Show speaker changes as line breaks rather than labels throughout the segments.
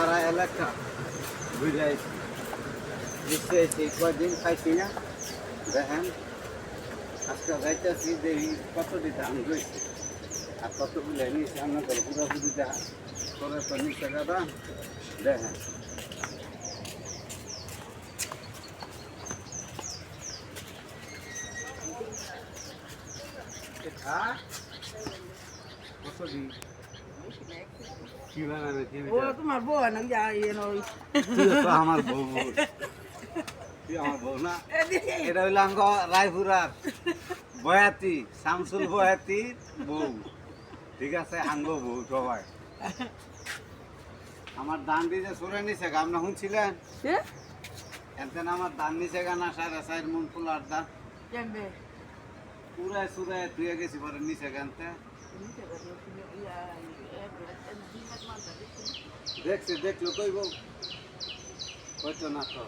সারা এলাকা বুঝাই দেখতে এসে কদিন খাইছি না? দেখেন, আজকে যাইতেছি দেখি কত দিতে আমি গেছি আর কতগুলো নিয়েছি আমরা করে পুরো পুরি দেখা করে তো নিচে দাদা দেখেন। হ্যাঁ কত দিন কি বানাবে কি
ও তোমার বউ না যা ইয়ে
তো আমার বউ আমার না? এটা হইল আঙ্গ রায়পুরার বয়াতি শামসুল বয়াতি বউ। ঠিক আছে? আঙ্গ বউ সবাই। আমার দান দিয়ে সরে নিছে গাম না শুনছিলেন? এনতেন আমার দান নিছে গানা সাড়ে চার মন ফুলার দান পুরাই সুরাই ধুয়ে গেছি পরে নিচে গানতে দেখছি দেখল কইব। হয়তো না তো।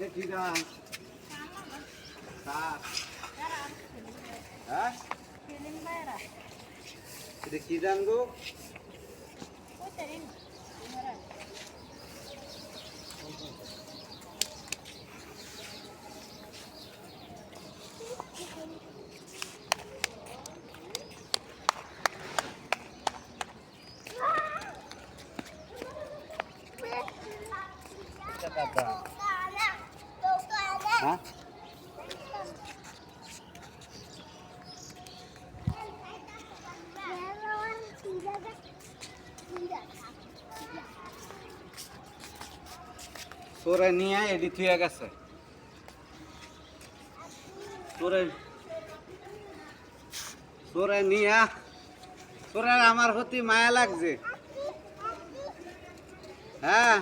দেখি না হ্যাঁ? কি দান গো? হ্যাঁ তোরে নিয়ে এডি থুয়ে গেছে। তোরে তোরে নিয়ে তোরে আমার প্রতি মায়া লাগছে। হ্যাঁ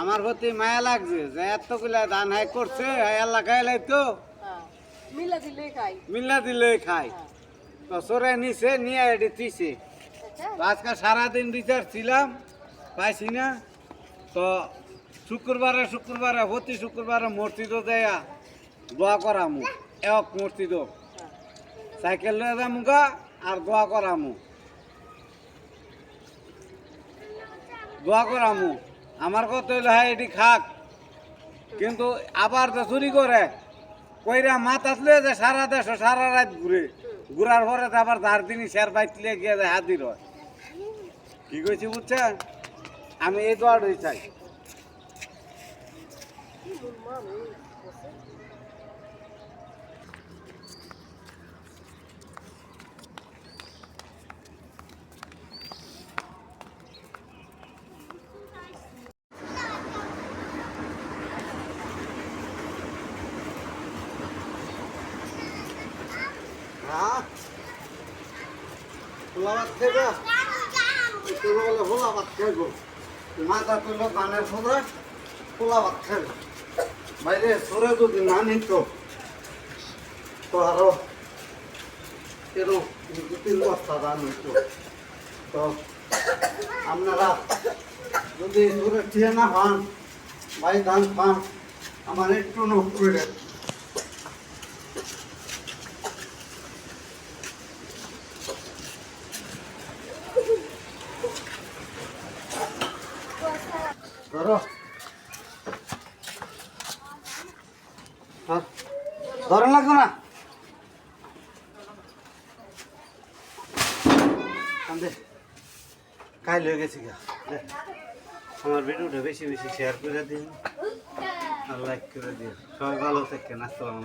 আমার প্রতি মায়া লাগছে যে এতগুলা ধান হাই করছে হাই আল্লাহ খাইলাই তো।
মিলা দিলে খাই
মিল্লা দিলে খাই তো সরে নিছে নিয়ে এডি থুইছে। তো আজকে সারাদিন বিচার ছিলাম পাইছি না। তো শুক্রবারে শুক্রবারে প্রতি শুক্রবারে মসজিদও দেয়া। দোয়া করামু, এক মূর্তি মসজিদও সাইকেল লয়ে যামু গা, আর দোয়া করামু। দোয়া করামু। আমার কথা হইল হ্যাঁ এটি খাক। কিন্তু আবার তো চুরি করে, কইরা মাথাত লয়ে যায় সারা দেশ সারা রাত ঘুরে। ঘুরার পরে তো আবার ধার দিনই শের বাইতলে গিয়ে যায় হাতির হয়। কি কইছি বুঝছেন? আমি এই দোয়াটাই চাই। ভাত খাইবা একটু বলে ভাত খাইব মাথা তুলল কানের ফোদা খাইব বাইরে সরে যদি না নিত, তো আরও এরকম দু তিন বস্তা দান হইতো। তো আপনারা যদি সরে ঠিয়ে না পান ভাই ধান পান আমার একটু নোট করে ধর- ধরন লাগতো না? কাল হয়ে গেছি গা। আমার ভিডিওটা বেশি বেশি শেয়ার করে দিন আর লাইক করে দিন। সবাই ভালো থাকেন, আসসালামু